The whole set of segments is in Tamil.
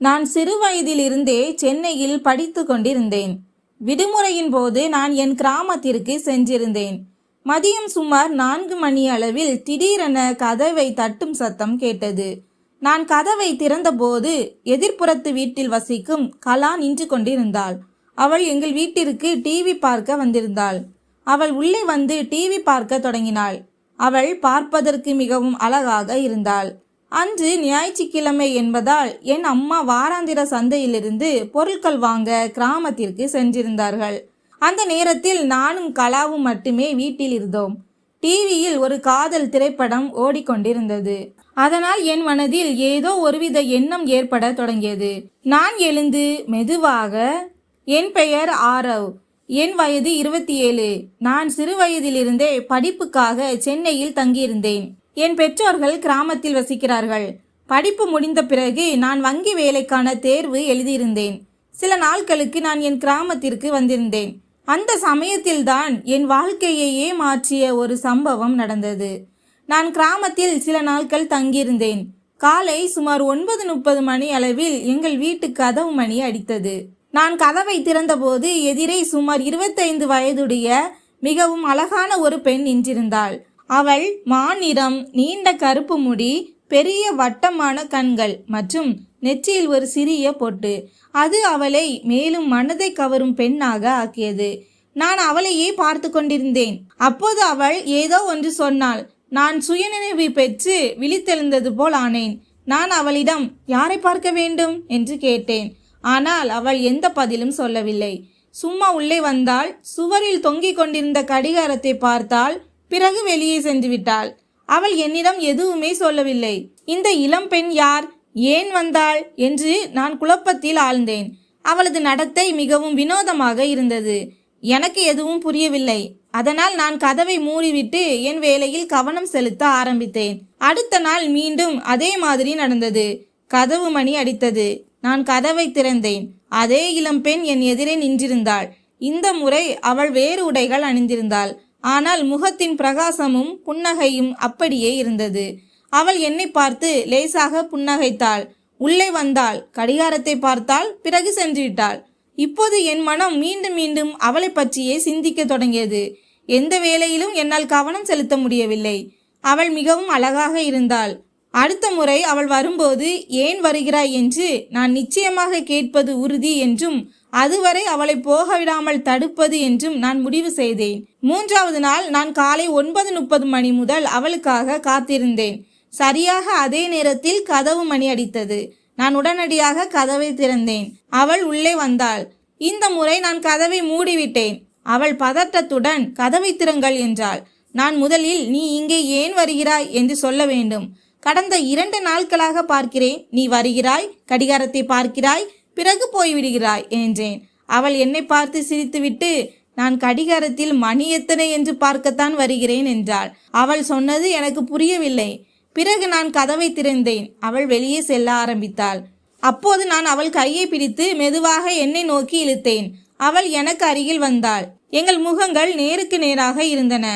நான் சிறு வயதிலிருந்தே சென்னையில் படித்து கொண்டிருந்தேன். விடுமுறையின் போது நான் என் கிராமத்திற்கு சென்றிருந்தேன். மதியம் சுமார் நான்கு மணி அளவில் திடீரென கதவை தட்டும் சத்தம் கேட்டது. நான் கதவை திறந்தபோது எதிர்ப்புறத்து வீட்டில் வசிக்கும் கலா நின்று கொண்டிருந்தாள். அவள் எங்கள் வீட்டிற்கு டிவி பார்க்க வந்திருந்தாள். அவள் உள்ளே வந்து டிவி பார்க்க தொடங்கினாள். அவள் பார்ப்பதற்கு மிகவும் அழகாக இருந்தாள். அன்று ஞாயிற்றுக்கிழமை என்பதால் என் அம்மா வாராந்திர சந்தையிலிருந்து பொருட்கள் வாங்க கிராமத்திற்கு சென்றிருந்தார்கள். அந்த நேரத்தில் நானும் கலாவும் மட்டுமே வீட்டில் இருந்தோம். டிவியில் ஒரு காதல் திரைப்படம் ஓடிக்கொண்டிருந்தது. அதனால் என் மனதில் ஏதோ ஒருவித எண்ணம் ஏற்பட தொடங்கியது. நான் எழுந்து மெதுவாக என் பெயர் ஆரவ். என் வயது இருபத்தி ஏழு. நான் சிறு வயதிலிருந்தே படிப்புக்காக சென்னையில் தங்கியிருந்தேன். என் பெற்றோர்கள் கிராமத்தில் வசிக்கிறார்கள். படிப்பு முடிந்த பிறகு நான் வங்கி வேலைக்கான தேர்வு எழுதியிருந்தேன். சில நாட்களுக்கு நான் என் கிராமத்திற்கு வந்திருந்தேன். அந்த சமயத்தில்தான் என் வாழ்க்கையையே மாற்றிய ஒரு சம்பவம் நடந்தது. நான் கிராமத்தில் சில நாட்கள் தங்கியிருந்தேன். காலை சுமார் ஒன்பது முப்பது மணி அளவில் எங்கள் வீட்டு கதவு மணி அடித்தது. நான் கதவை திறந்தபோது எதிரே சுமார் இருபத்தைந்து வயதுடைய மிகவும் அழகான ஒரு பெண் நின்றிருந்தாள். அவள் மாநிறம் நீண்ட கருப்பு முடி பெரிய வட்டமான கண்கள் மற்றும் நெற்றியில் ஒரு சிறிய பொட்டு. அது அவளை மேலும் மனதை கவரும் பெண்ணாக ஆக்கியது. நான் அவளையே பார்த்து கொண்டிருந்தேன். அப்போது அவள் ஏதோ ஒன்று சொன்னாள். நான் சுயநினைவு பெற்று விழித்தெழுந்தது போல் ஆனேன். நான் அவளிடம் யாரை பார்க்க வேண்டும்? என்று கேட்டேன். ஆனால் அவள் எந்த பதிலும் சொல்லவில்லை. சும்மா உள்ளே வந்தால் சுவரில் தொங்கிக் கொண்டிருந்த கடிகாரத்தை பார்த்தால் பிறகு வெளியே சென்று விட்டாள். அவள் என்னிடம் எதுவுமே சொல்லவில்லை. இந்த இளம் பெண் யார்? ஏன் வந்தாள்? என்று நான் குழப்பத்தில் ஆழ்ந்தேன். அவளது நடத்தை மிகவும் வினோதமாக இருந்தது. எனக்கு எதுவும் புரியவில்லை. அதனால் நான் கதவை மூடிவிட்டு என் வேலையில் கவனம் செலுத்த ஆரம்பித்தேன். அடுத்த நாள் மீண்டும் அதே மாதிரி நடந்தது. கதவு மணி அடித்தது. நான் கதவை திறந்தேன். அதே இளம்பெண் என் எதிரே நின்றிருந்தாள். இந்த முறை அவள் வேறு உடைகள் அணிந்திருந்தாள். ஆனால் முகத்தின் பிரகாசமும் புன்னகையும் அப்படியே இருந்தது. அவள் என்னை பார்த்து லேசாக புன்னகைத்தாள். உள்ளே வந்தாள். கடிகாரத்தை பார்த்தாள். பிறகு சென்று விட்டாள் இப்போது என் மனம் மீண்டும் மீண்டும் அவளை பற்றியே சிந்திக்க தொடங்கியது. எந்த வேலையிலும் என்னால் கவனம் செலுத்த முடியவில்லை. அவள் மிகவும் அழகாக இருந்தாள். அடுத்த முறை அவள் வரும்போது ஏன் வருகிறாய்? என்று நான் நிச்சயமாக கேட்பது உறுதி என்றும் அதுவரை அவளை போக விடாமல் தடுப்பது என்றும் நான் முடிவு செய்தேன். மூன்றாவது நாள் நான் காலை ஒன்பது முப்பது மணி முதல் அவளுக்காக காத்திருந்தேன். சரியாக அதே நேரத்தில் கதவு மணி அடித்தது. நான் உடனடியாக கதவை திறந்தேன். அவள் உள்ளே வந்தாள். இந்த முறை நான் கதவை மூடிவிட்டேன். அவள் பதட்டத்துடன் கதவை திறங்கள் என்றாள். நான் முதலில் நீ இங்கே ஏன் வருகிறாய்? என்று சொல்ல வேண்டும். கடந்த இரண்டு நாட்களாக பார்க்கிறேன். நீ வருகிறாய்? கடிகாரத்தை பார்க்கிறாய்? பிறகு போய்விடுகிறாய் என்றேன். அவள் என்னை பார்த்து சிரித்துவிட்டு நான் கடிகாரத்தில் மணி எத்தனை என்று பார்க்கத்தான் வருகிறேன் என்றாள். அவள் சொன்னது எனக்கு புரியவில்லை. பிறகு நான் கதவை திறந்தேன். அவள் வெளியே செல்ல ஆரம்பித்தாள். அப்போது நான் அவள் கையை பிடித்து மெதுவாக என்னை நோக்கி இழுத்தேன். அவள் எனக்கு அருகில் வந்தாள். எங்கள் முகங்கள் நேருக்கு நேராக இருந்தன.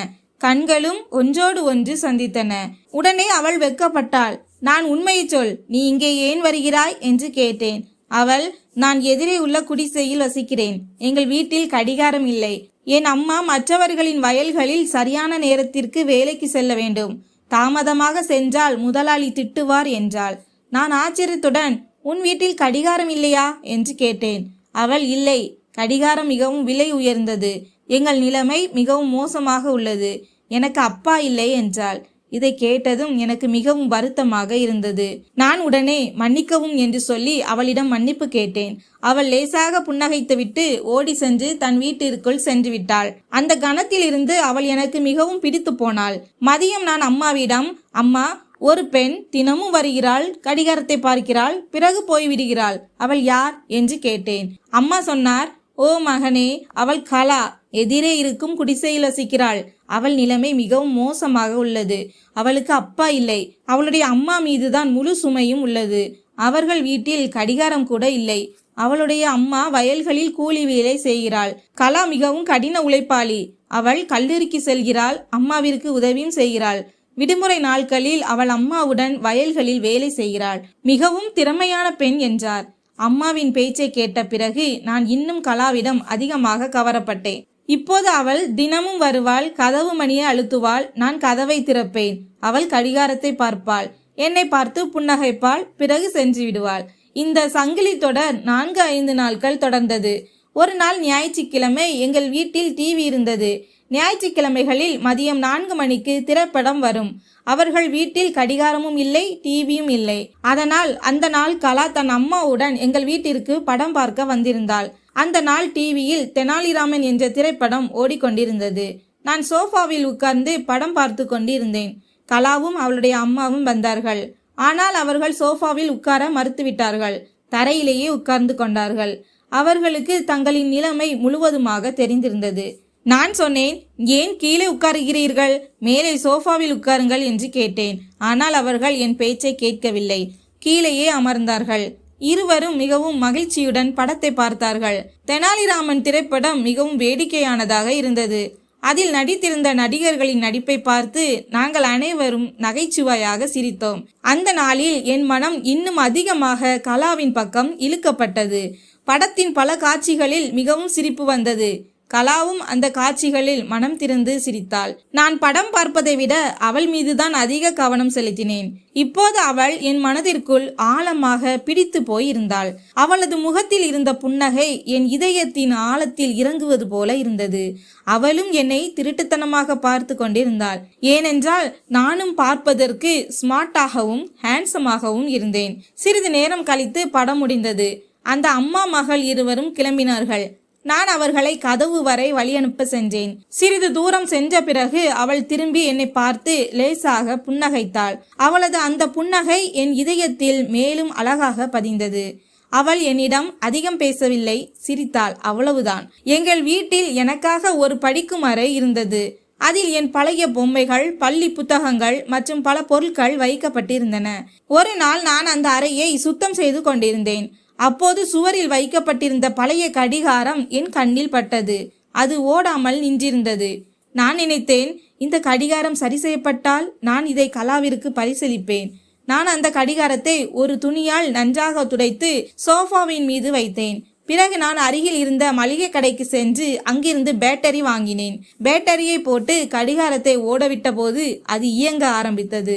கண்களும் ஒன்றோடு ஒன்று சந்தித்தன. உடனே அவள் வெட்கப்பட்டாள். நான் உண்மையை சொல். நீ இங்கே ஏன் வருகிறாய்? என்று கேட்டேன். அவள் நான் எதிரே உள்ள குடிசையில் வசிக்கிறேன். எங்கள் வீட்டில் கடிகாரம் இல்லை. என் அம்மா மற்றவர்களின் வயல்களில் சரியான நேரத்திற்கு வேலைக்கு செல்ல வேண்டும். தாமதமாக சென்றால் முதலாளி திட்டுவார் என்றாள். நான் ஆச்சரியத்துடன் உன் வீட்டில் கடிகாரம் இல்லையா? என்று கேட்டேன். அவள் இல்லை. கடிகாரம் மிகவும் விலை உயர்ந்தது. எங்கள் நிலைமை மிகவும் மோசமாக உள்ளது. எனக்கு அப்பா இல்லை என்றாள். இதை கேட்டதும் எனக்கு மிகவும் வருத்தமாக இருந்தது. நான் உடனே மன்னிக்கவும் என்று சொல்லி அவளிடம் மன்னிப்பு கேட்டேன். அவள் லேசாக புன்னகைத்துவிட்டு ஓடி சென்று தன் வீட்டிற்குள் சென்று விட்டாள். அந்த கணத்தில் இருந்து அவள் எனக்கு மிகவும் பிடித்து போனாள். மதியம் நான் அம்மாவிடம் அம்மா ஒரு பெண் தினமும் வருகிறாள் கடிகாரத்தை பார்க்கிறாள் பிறகு போய்விடுகிறாள் அவள் யார்? என்று கேட்டேன். அம்மா சொன்னார் ஓ மகனே அவள் கலா எதிரே இருக்கும் குடிசையில் வசிக்கிறாள். அவள் நிலைமை மிகவும் மோசமாக உள்ளது. அவளுக்கு அப்பா இல்லை. அவளுடைய அம்மா மீதுதான் முழு சுமையும் உள்ளது. அவர்கள் வீட்டில் கடிகாரம் கூட இல்லை. அவளுடைய அம்மா வயல்களில் கூலி வேலை செய்கிறாள். கலா மிகவும் கடின உழைப்பாளி. அவள் கல்லூரிக்கு செல்கிறாள். அம்மாவிற்கு உதவியும் செய்கிறாள். விடுமுறை நாட்களில் அவள் அம்மாவுடன் வயல்களில் வேலை செய்கிறாள். மிகவும் திறமையான பெண் என்றார். அம்மாவின் பேச்சை கேட்ட பிறகு நான் இன்னும் கலாவிடம் அதிகமாக கவரப்பட்டேன். இப்போது அவள் தினமும் வருவாள் கதவு மணியை அழுத்துவாள் நான் கதவை திறப்பேன். அவள் கடிகாரத்தை பார்ப்பாள். என்னை பார்த்து புன்னகைப்பாள் பிறகு சென்று விடுவாள். இந்த சங்கிலி தொடர் நான்கு ஐந்து நாட்கள் தொடர்ந்தது. ஒரு நாள் ஞாயிற்றுக்கிழமை எங்கள் வீட்டில் டிவி இருந்தது. ஞாயிற்றுக்கிழமைகளில் மதியம் நான்கு மணிக்கு திரைப்படம் வரும். அவர்கள் வீட்டில் கடிகாரமும் இல்லை டிவியும் இல்லை. அதனால் அந்த நாள் கலா தன் அம்மாவுடன் எங்கள் வீட்டிற்கு படம் பார்க்க வந்திருந்தாள். அந்த நாள் டிவியில் தெனாலிராமன் என்ற திரைப்படம் ஓடிக்கொண்டிருந்தது. நான் சோஃபாவில் உட்கார்ந்து படம் பார்த்து கொண்டிருந்தேன். கலாவும் அவளுடைய அம்மாவும் வந்தார்கள். ஆனால் அவர்கள் சோஃபாவில் உட்கார மறுத்துவிட்டார்கள். தரையிலேயே உட்கார்ந்து கொண்டார்கள். அவர்களுக்கு தங்களின் நிலைமை முழுவதுமாக தெரிந்திருந்தது. நான் சொன்னேன் ஏன் கீழே உட்காருகிறீர்கள்? மேலே சோஃபாவில் உட்காருங்கள் என்று கேட்டேன். ஆனால் அவர்கள் என் பேச்சை கேட்கவில்லை. கீழேயே அமர்ந்தார்கள். இருவரும் மிகவும் மகிழ்ச்சியுடன் படத்தை பார்த்தார்கள். தெனாலிராமன் திரைப்படம் மிகவும் வேடிக்கையானதாக இருந்தது. அதில் நடித்திருந்த நடிகர்களின் நடிப்பை பார்த்து நாங்கள் அனைவரும் நகைச்சுவையாக சிரித்தோம். அந்த நாளில் என் மனம் இன்னும் அதிகமாக கலாவின் பக்கம் இழுக்கப்பட்டது. படத்தின் பல காட்சிகளில் மிகவும் சிரிப்பு வந்தது. கலாவும் அந்த காட்சிகளில் மனம் திறந்து சிரித்தாள். நான் படம் பார்ப்பதை விட அவள் மீதுதான் அதிக கவனம் செலுத்தினேன். இப்போது அவள் என் மனதிற்குள் ஆழமாக பிடித்து போயிருந்தாள். அவளது முகத்தில் இருந்த புன்னகை என் இதயத்தின் ஆழத்தில் இறங்குவது போல இருந்தது. அவளும் என்னை திருட்டுத்தனமாக பார்த்து கொண்டிருந்தாள். ஏனென்றால் நானும் பார்ப்பதற்கு ஸ்மார்ட்டாகவும் ஹேண்ட்ஸமாகவும் இருந்தேன். சிறிது நேரம் கழித்து படம் முடிந்தது. அந்த அம்மா மகள் இருவரும் கிளம்பினார்கள். நான் அவர்களை கதவு வரை வழியனுப்ப சென்றேன். சிறிது தூரம் சென்ற பிறகு அவள் திரும்பி என்னை பார்த்து லேசாக புன்னகைத்தாள். அவளது அந்த புன்னகை என் இதயத்தில் மேலும் அழகாக பதிந்தது. அவள் என்னிடம் அதிகம் பேசவில்லை சிரித்தாள். அவ்வளவுதான். எங்கள் வீட்டில் எனக்காக ஒரு படிக்கும் அறை இருந்தது. அதில் என் பழைய பொம்மைகள் பள்ளி புத்தகங்கள் மற்றும் பல பொருட்கள் வைக்கப்பட்டிருந்தன. ஒரு நாள் நான் அந்த அறையை சுத்தம் செய்து கொண்டிருந்தேன். அப்போது சுவரில் வைக்கப்பட்டிருந்த பழைய கடிகாரம் என் கண்ணில் பட்டது. அது ஓடாமல் நின்றிருந்தது. நான் நினைத்தேன் இந்த கடிகாரம் சரி செய்யப்பட்டால் நான் இதை கலாவிற்கு பரிசளிப்பேன். நான் அந்த கடிகாரத்தை ஒரு துணியால் நன்றாக துடைத்து சோஃபாவின் மீது வைத்தேன். பிறகு நான் அருகில் இருந்த மளிகை கடைக்கு சென்று அங்கிருந்து பேட்டரி வாங்கினேன். பேட்டரியை போட்டு கடிகாரத்தை ஓடவிட்ட போது அது இயங்க ஆரம்பித்தது.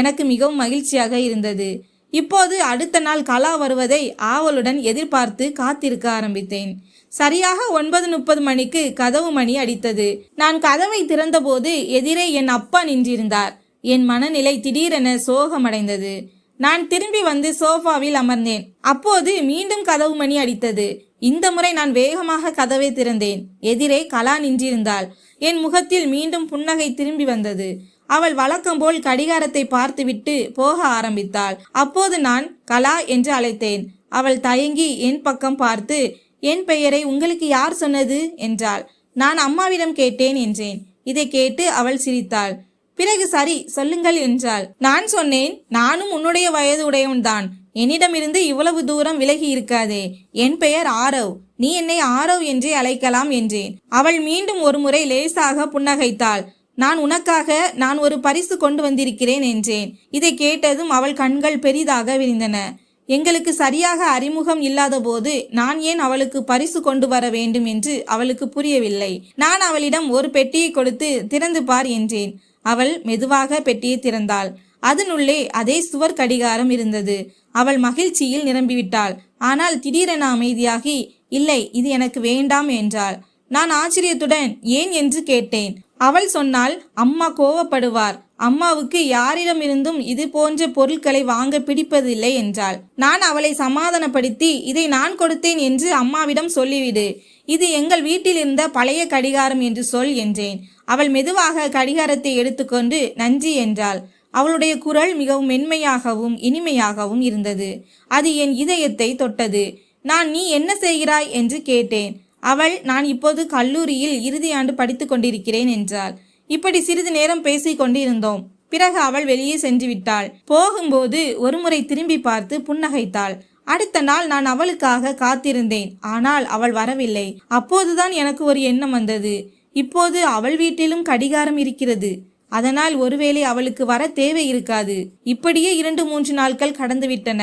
எனக்கு மிகவும் மகிழ்ச்சியாக இருந்தது. இப்போது அடுத்த நாள் கலா வருவதை ஆவலுடன் எதிர்பார்த்து காத்திருக்க ஆரம்பித்தேன். சரியாக ஒன்பது முப்பது மணிக்கு கதவு மணி அடித்தது. நான் கதவை திறந்தபோது எதிரே என் அப்பா நின்றிருந்தார். என் மனநிலை திடீரென சோகமடைந்தது. நான் திரும்பி வந்து சோஃபாவில் அமர்ந்தேன். அப்போது மீண்டும் கதவு மணி அடித்தது. இந்த முறை நான் வேகமாக கதவை திறந்தேன். எதிரே கலா நின்றிருந்தாள். என் முகத்தில் மீண்டும் புன்னகை திரும்பி வந்தது. அவள் வழக்கம் போல் கடிகாரத்தை பார்த்துவிட்டு போக ஆரம்பித்தாள். அப்போது நான் கலா என்று அழைத்தேன். அவள் தயங்கி என் பக்கம் பார்த்து என் பெயரை உங்களுக்கு யார் சொன்னது? என்றாள். நான் அம்மாவிடம் கேட்டேன் என்றேன். இதை கேட்டு அவள் சிரித்தாள். பிறகு சரி சொல்லுங்கள் என்றாள். நான் சொன்னேன் நானும் உன்னுடைய வயது உடையவன்தான் என்னிடமிருந்து இவ்வளவு தூரம் விலகி இருக்காதே. என் பெயர் ஆரவ். நீ என்னை ஆரவ் என்றே அழைக்கலாம் என்றேன். அவள் மீண்டும் ஒருமுறை லேசாக புன்னகைத்தாள். நான் உனக்காக நான் ஒரு பரிசு கொண்டு வந்திருக்கிறேன் என்றேன். இதை கேட்டதும் அவள் கண்கள் பெரிதாக விரிந்தன. எங்களுக்கு சரியாக அறிமுகம் இல்லாதபோது நான் ஏன் அவளுக்கு பரிசு கொண்டு வர வேண்டும் என்று அவளுக்கு புரியவில்லை. நான் அவளிடம் ஒரு பெட்டியை கொடுத்து திறந்து பார் என்றேன். அவள் மெதுவாக பெட்டியை திறந்தாள். அதனுள்ளே அதே சுவர் கடிகாரம் இருந்தது. அவள் மகிழ்ச்சியில் நிரம்பிவிட்டாள். ஆனால் திடீரென அமைதியாகி இல்லை இது எனக்கு வேண்டாம் என்றாள். நான் ஆச்சரியத்துடன் ஏன் என்று கேட்டேன். அவள் சொன்னால் அம்மா கோவப்படுவார். அம்மாவுக்கு யாரிடமிருந்தும் இது போன்ற பொருட்களை வாங்க பிடிப்பதில்லை என்றாள். நான் அவளை சமாதானப்படுத்தி இதை நான் கொடுத்தேன் என்று அம்மாவிடம் சொல்லிவிடு. இது எங்கள் வீட்டில் இருந்த பழைய கடிகாரம் என்று சொல் என்றேன். அவள் மெதுவாக கடிகாரத்தை எடுத்துக்கொண்டு நன்றி என்றாள். அவளுடைய குரல் மிகவும் மென்மையாகவும் இனிமையாகவும் இருந்தது. அது என் இதயத்தை தொட்டது. நான் நீ என்ன செய்கிறாய்? என்று கேட்டேன். அவள் நான் இப்போது கல்லூரியில் இறுதி ஆண்டு படித்து கொண்டிருக்கிறேன் என்றாள். இப்படி சிறிது நேரம் பேசிக் கொண்டிருந்தோம். பிறகு அவள் வெளியே சென்று விட்டாள். போகும்போது ஒருமுறை திரும்பி பார்த்து புன்னகைத்தாள். அடுத்த நாள் நான் அவளுக்காக காத்திருந்தேன். ஆனால் அவள் வரவில்லை. அப்போதுதான் எனக்கு ஒரு எண்ணம் வந்தது. இப்போது அவள் வீட்டிலும் கடிகாரம் இருக்கிறது. அதனால் ஒருவேளை அவளுக்கு வர தேவை இருக்காது. இப்படியே இரண்டு மூன்று நாட்கள் கடந்துவிட்டன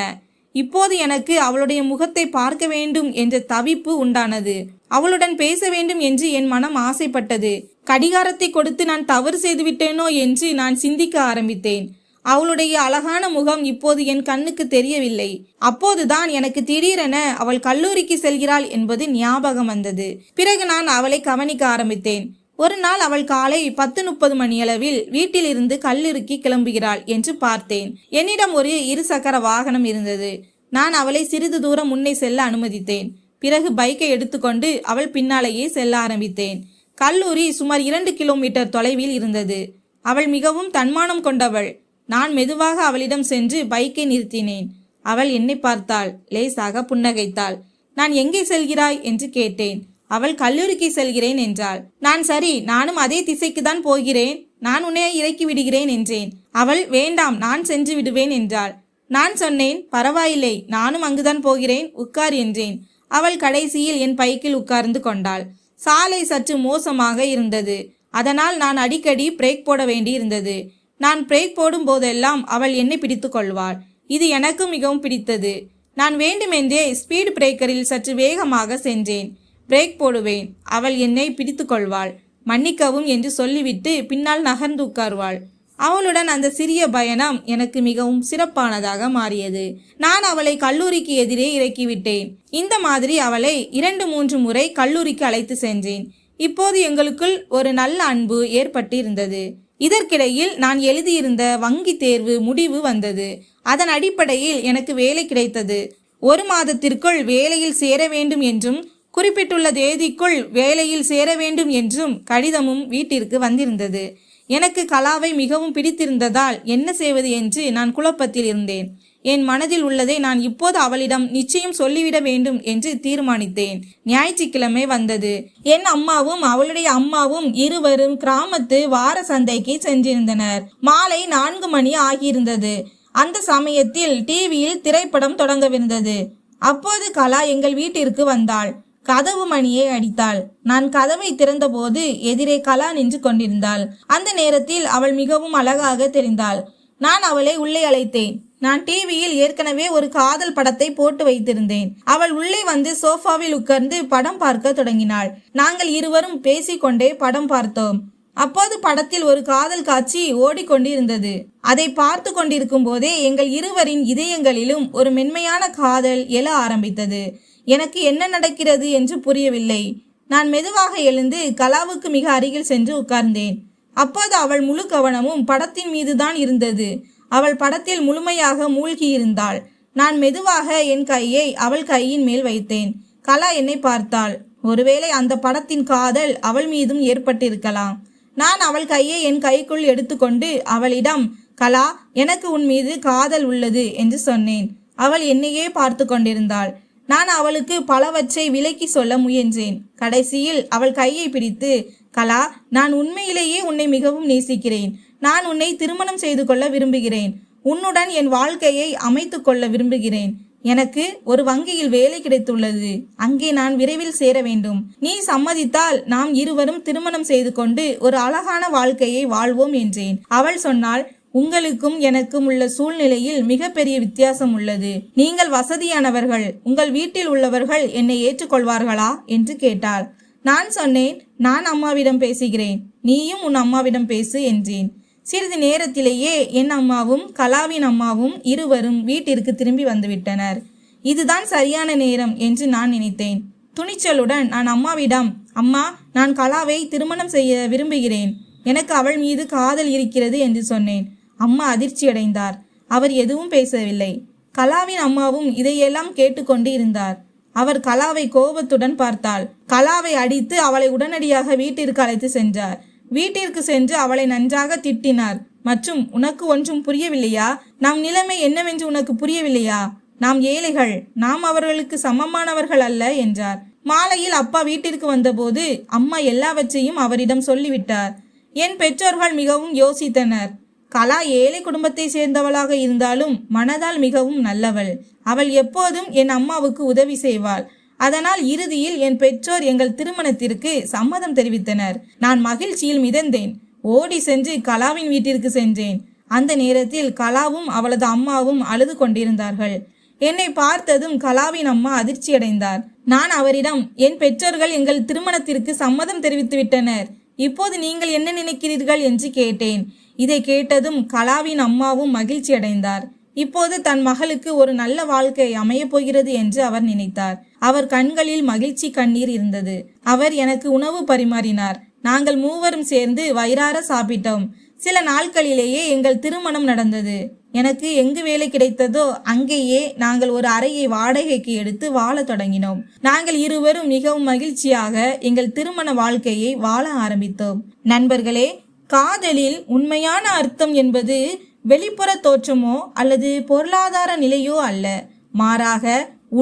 இப்போது எனக்கு அவளுடைய முகத்தை பார்க்க வேண்டும் என்ற தவிப்பு உண்டானது. அவளுடன் பேச வேண்டும் என்று என் மனம் ஆசைப்பட்டது. கடிகாரத்தை கொடுத்து நான் தவறு செய்துவிட்டேனோ என்று நான் சிந்திக்க ஆரம்பித்தேன். அவளுடைய அழகான முகம் இப்போது என் கண்ணுக்கு தெரியவில்லை. அப்போதுதான் எனக்கு திடீரென அவள் கல்லூரிக்கு செல்கிறாள் என்பது ஞாபகம் வந்தது. பிறகு நான் அவளை கவனிக்க ஆரம்பித்தேன். ஒரு நாள் அவள் காலை பத்து முப்பது மணியளவில் வீட்டிலிருந்து கல்லிறுக்கி கிளம்புகிறாள் என்று பார்த்தேன். என்னிடம் ஒரு இருசக்கர வாகனம் இருந்தது. நான் அவளை சிறிது தூரம் முன்னே செல்ல அனுமதித்தேன். பிறகு பைக்கை எடுத்துக்கொண்டு அவள் பின்னாலேயே செல்ல ஆரம்பித்தேன். கல்லூரி சுமார் இரண்டு கிலோமீட்டர் தொலைவில் இருந்தது. அவள் மிகவும் தன்மானம் கொண்டவள். நான் மெதுவாக அவளிடம் சென்று பைக்கை நிறுத்தினேன். அவள் என்னை பார்த்தாள். லேசாக புன்னகைத்தாள். நான் எங்கே செல்கிறாய்? என்று கேட்டேன். அவள் கல்லூரிக்கு செல்கிறேன் என்றாள். நான் சரி நானும் அதே திசைக்கு தான் போகிறேன். நான் உன்னை இறக்கி விடுகிறேன் என்றேன். அவள் வேண்டாம் நான் சென்று விடுவேன் என்றாள். நான் சொன்னேன் பரவாயில்லை நானும் அங்குதான் போகிறேன். உட்கார் என்றேன். அவள் கடைசியில் என் பைக்கில் உட்கார்ந்து கொண்டாள். சாலை சற்று மோசமாக இருந்தது. அதனால் நான் அடிக்கடி பிரேக் போட வேண்டியிருந்தது. நான் பிரேக் போடும் போதெல்லாம் அவள் என்னை பிடித்து கொள்வாள். இது எனக்கு மிகவும் பிடித்தது. நான் வேண்டுமென்றே ஸ்பீட் பிரேக்கரில் சற்று வேகமாக சென்றேன். பிரேக் போடுவேன். அவள் என்னை பிடித்து கொள்வாள். மன்னிக்கவும் என்று சொல்லிவிட்டு பின்னால் நகர்ந்து உட்காருவாள். அவளுடன் அந்த சிறிய பயணம் எனக்கு மிகவும் சிறப்பானதாக மாறியது. நான் அவளை கல்லூரிக்கு எதிரே இறக்கிவிட்டேன். இந்த மாதிரி அவளை இரண்டு மூன்று முறை கல்லூரிக்கு அழைத்து சென்றேன். இப்போது எங்களுக்குள் ஒரு நல்ல அன்பு ஏற்பட்டிருந்தது. இதற்கிடையில் நான் எழுதியிருந்த வங்கி தேர்வு முடிவு வந்தது. அதன் அடிப்படையில் எனக்கு வேலை கிடைத்தது. ஒரு மாதத்திற்குள் வேலையில் சேர வேண்டும் என்றும் குறிப்பிட்டுள்ள தேதிக்குள் வேலையில் சேர வேண்டும் என்றும் கடிதமும் வீட்டிற்கு வந்திருந்தது. எனக்கு கலாவை மிகவும் பிடித்திருந்ததால் என்ன செய்வது என்று நான் குழப்பத்தில் இருந்தேன். என் மனதில் உள்ளதை நான் இப்போது அவளிடம் நிச்சயம் சொல்லிவிட வேண்டும் என்று தீர்மானித்தேன். ஞாயிற்றுக்கிழமை வந்தது. என் அம்மாவும் அவளுடைய அம்மாவும் இருவரும் கிராமத்து வார சந்தைக்கு சென்றிருந்தனர். மாலை நான்கு மணி ஆகியிருந்தது. அந்த சமயத்தில் டிவியில் திரைப்படம் தொடங்கவிருந்தது. அப்போது கலா எங்கள் வீட்டிற்கு வந்தாள். கதவு மணியை அடித்தாள். நான் கதவை திறந்தபோது எதிரே கலா நின்று கொண்டிருந்தாள். அந்த நேரத்தில் அவள் மிகவும் அழகாக தெரிந்தாள். நான் அவளை உள்ளே அழைத்தேன். நான் டிவியில் ஏற்கனவே ஒரு காதல் படத்தை போட்டு வைத்திருந்தேன். அவள் உள்ளே வந்து சோஃபாவில் உட்கார்ந்து படம் பார்க்க தொடங்கினாள். நாங்கள் இருவரும் பேசிக்கொண்டே படம் பார்த்தோம். அப்போது படத்தில் ஒரு காதல் காட்சி ஓடிக்கொண்டிருந்தது. அதை பார்த்து கொண்டிருக்கும் போதே எங்கள் இருவரின் இதயங்களிலும் ஒரு மென்மையான காதல் எழ ஆரம்பித்தது. எனக்கு என்ன நடக்கிறது என்று புரியவில்லை. நான் மெதுவாக எழுந்து கலாவுக்கு மிக அருகில் சென்று உட்கார்ந்தேன். அப்போது அவள் முழு கவனமும் படத்தின் மீதுதான் இருந்தது. அவள் படத்தில் முழுமையாக மூழ்கியிருந்தாள். நான் மெதுவாக என் கையை அவள் கையின் மேல் வைத்தேன். கலா என்னை பார்த்தாள். ஒருவேளை அந்த படத்தின் காதல் அவள் மீதும் ஏற்பட்டிருக்கலாம். நான் அவள் கையை என் கைக்குள் எடுத்துக்கொண்டு அவளிடம் கலா எனக்கு உன் மீது காதல் உள்ளது என்று சொன்னேன். அவள் என்னையே பார்த்து கொண்டிருந்தாள். நான் அவளுக்கு பலவற்றை விலக்கி சொல்ல முயன்றேன். கடைசியில் அவள் கையை பிடித்து கலா நான் உண்மையிலேயே உன்னை மிகவும் நேசிக்கிறேன். நான் உன்னை திருமணம் செய்து கொள்ள விரும்புகிறேன். உன்னுடன் என் வாழ்க்கையை அமைத்து கொள்ள விரும்புகிறேன். எனக்கு ஒரு வங்கியில் வேலை கிடைத்துள்ளது. அங்கே நான் விரைவில் சேர வேண்டும். நீ சம்மதித்தால் நாம் இருவரும் திருமணம் செய்து கொண்டு ஒரு அழகான வாழ்க்கையை வாழ்வோம் என்றேன். அவள் சொன்னால் உங்களுக்கும் எனக்கும் உள்ள சூழ்நிலையில் மிகப்பெரிய வித்தியாசம் உள்ளது. நீங்கள் வசதியானவர்கள் உங்கள் வீட்டில் உள்ளவர்கள் என்னை ஏற்றுக்கொள்வார்களா? என்று கேட்டாள். நான் சொன்னேன் நான் அம்மாவிடம் பேசுகிறேன். நீயும் உன் அம்மாவிடம் பேசு என்றேன். சிறிது நேரத்திலேயே என் அம்மாவும் கலாவின் அம்மாவும் இருவரும் வீட்டிற்கு திரும்பி வந்துவிட்டனர். இதுதான் சரியான நேரம் என்று நான் நினைத்தேன். துணிச்சலுடன் நான் அம்மாவிடம் அம்மா நான் கலாவை திருமணம் செய்ய விரும்புகிறேன். எனக்கு அவள் மீது காதல் இருக்கிறது என்று சொன்னேன். அம்மா அதிர்ச்சியடைந்தார். அவர் எதுவும் பேசவில்லை. கலாவின் அம்மாவும் இதையெல்லாம் கேட்டுக்கொண்டு இருந்தார். அவர் கலாவை கோபத்துடன் பார்த்தாள். கலாவை அடித்து அவளை உடனடியாக வீட்டிற்கு அழைத்து சென்றார். வீட்டிற்கு சென்று அவளை நன்றாக திட்டினார். மற்றும் உனக்கு ஒன்றும் புரியவில்லையா? நம் நிலைமை என்னவென்று உனக்கு புரியவில்லையா? நாம் ஏழைகள். நாம் அவர்களுக்கு சமமானவர்கள் அல்ல என்றார். மாலையில் அப்பா வீட்டிற்கு வந்தபோது அம்மா எல்லாவற்றையும் அவரிடம் சொல்லிவிட்டார். என் பெற்றோர்கள் மிகவும் யோசித்தனர். கலா ஏழை குடும்பத்தை சேர்ந்தவளாக இருந்தாலும் மனதால் மிகவும் நல்லவள். அவள் எப்போதும் என் அம்மாவுக்கு உதவி செய்வாள். அதனால் இறுதியில் என் பெற்றோர் எங்கள் திருமணத்திற்கு சம்மதம் தெரிவித்தனர். நான் மகிழ்ச்சியில் மிதந்தேன். ஓடி சென்று கலாவின் வீட்டிற்கு சென்றேன். அந்த நேரத்தில் கலாவும் அவளது அம்மாவும் அழுது கொண்டிருந்தார்கள். என்னை பார்த்ததும் கலாவின் அம்மா அதிர்ச்சியடைந்தார். நான் அவரிடம் என் பெற்றோர்கள் எங்கள் திருமணத்திற்கு சம்மதம் தெரிவித்து விட்டனர் இப்போது நீங்கள் என்ன நினைக்கிறீர்கள்? என்று கேட்டேன். இதை கேட்டதும் கலாவின் அம்மாவும் மகிழ்ச்சி அடைந்தார். இப்போது தன் மகளுக்கு ஒரு நல்ல வாழ்க்கை அமையப் போகிறது என்று அவர் நினைத்தார். அவர் கண்களில் மகிழ்ச்சி கண்ணீர் இருந்தது. அவர் எனக்கு உணவு பரிமாறினார். நாங்கள் மூவரும் சேர்ந்து வயிறார சாப்பிட்டோம். சில நாட்களிலேயே எங்கள் திருமணம் நடந்தது. எனக்கு எங்கு வேலை கிடைத்ததோ அங்கேயே நாங்கள் ஒரு அறையை வாடகைக்கு எடுத்து வாழத் தொடங்கினோம். நாங்கள் இருவரும் மிகவும் மகிழ்ச்சியாக எங்கள் திருமண வாழ்க்கையை வாழ ஆரம்பித்தோம். நண்பர்களே காதலில் உண்மையான அர்த்தம் என்பது வெளிப்புற தோற்றமோ அல்லது பொருளாதார நிலையோ அல்ல. மாறாக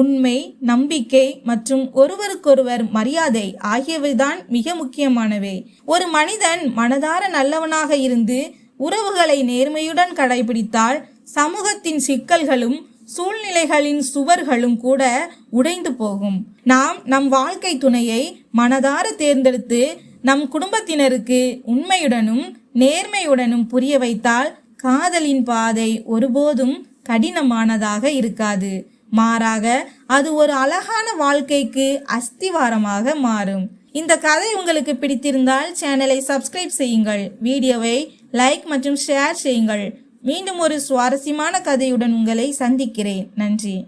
உண்மை நம்பிக்கை மற்றும் ஒருவருக்கொருவர் மரியாதை ஆகியவைதான் மிக முக்கியமானவை. ஒரு மனிதன் மனதார நல்லவனாக இருந்து உறவுகளை நேர்மையுடன் கடைபிடித்தால் சமூகத்தின் சிக்கல்களும் சூழ்நிலைகளின் சுவர்களும் கூட உடைந்து போகும். நாம் நம் வாழ்க்கை துணையை மனதார தேர்ந்தெடுத்து நம் குடும்பத்தினருக்கு உண்மையுடனும் நேர்மையுடனும் புரிய வைத்தால் காதலின் பாதை ஒருபோதும் கடினமானதாக இருக்காது. மாறாக அது ஒரு அழகான வாழ்க்கைக்கு அஸ்திவாரமாக மாறும். இந்த கதை உங்களுக்கு பிடித்திருந்தால் சேனலை சப்ஸ்கிரைப் செய்யுங்கள். வீடியோவை லைக் மற்றும் ஷேர் செய்யுங்கள். மீண்டும் ஒரு சுவாரஸ்யமான கதையுடன் உங்களை சந்திக்கிறேன். நன்றி.